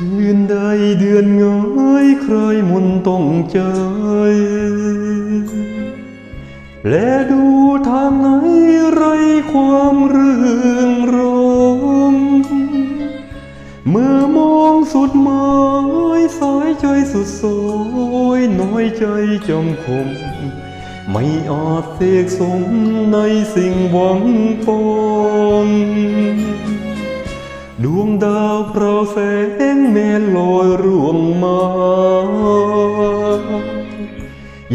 คืนใดเดือนง่ายใครมนต์ต้องใจและดูทางไหนไรความเรื่องรมเมื่อมองสุดหมายสายใจสุดโสยน้อยใจจำคม ไม่อาจเสกสมในสิ่งหวังปอง ดวงดาวเปล่าแสงเมลลอยร่วงมา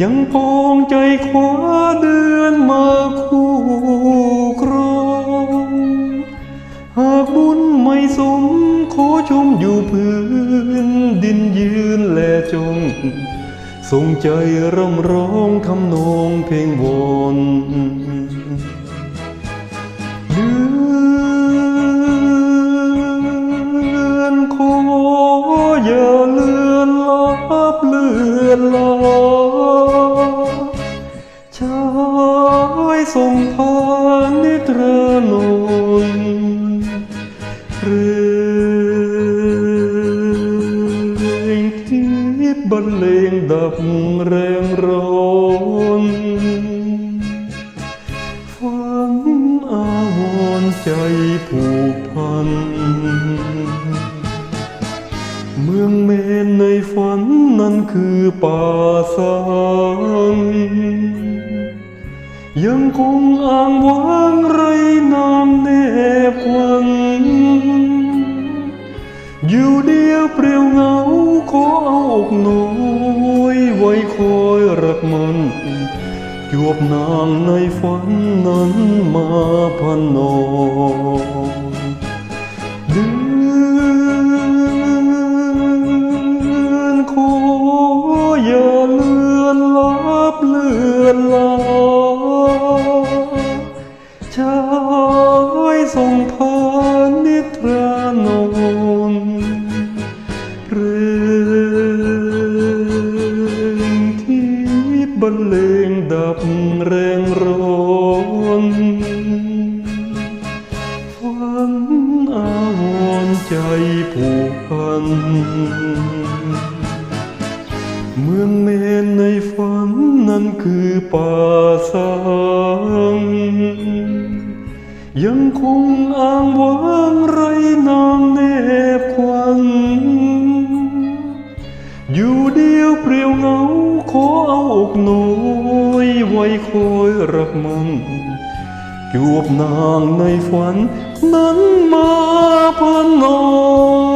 ยังพองใจคว้าเดือนมาคู่ครองหากบุญไม่สมขอชมอยู่พื้น ดินยืนและจง ทรงใจร่ำร้องทำนองเพลงวอน อนลาชายทรงพานิตรนนเรงทิพย์บรรเลงดับแรงร้อนฝันอาวรใจผูกพัน เมืองเมนในฝันนั้นคือป่าสังยังคงอ้างว้างไรนามแนบควันอยู่เดียวเปลี่ยวเหงาขอเอาอกน้อยไว้คอยรักมันจวบนางในฝันนั้นมาพันนอนเดือ บรรเลงดับแรงร้อนฝันอาวรใจผูกพัน เมืองเมนในฝันนั้นคือป่าสังยังคงอ้างว้างไรนางแนบควัน อยู่เดียวเปลี่ยวเหงา ขอเอาอกน้อยไว้คอยรักมันจวบนางในฝัน นั้นมาพันนอน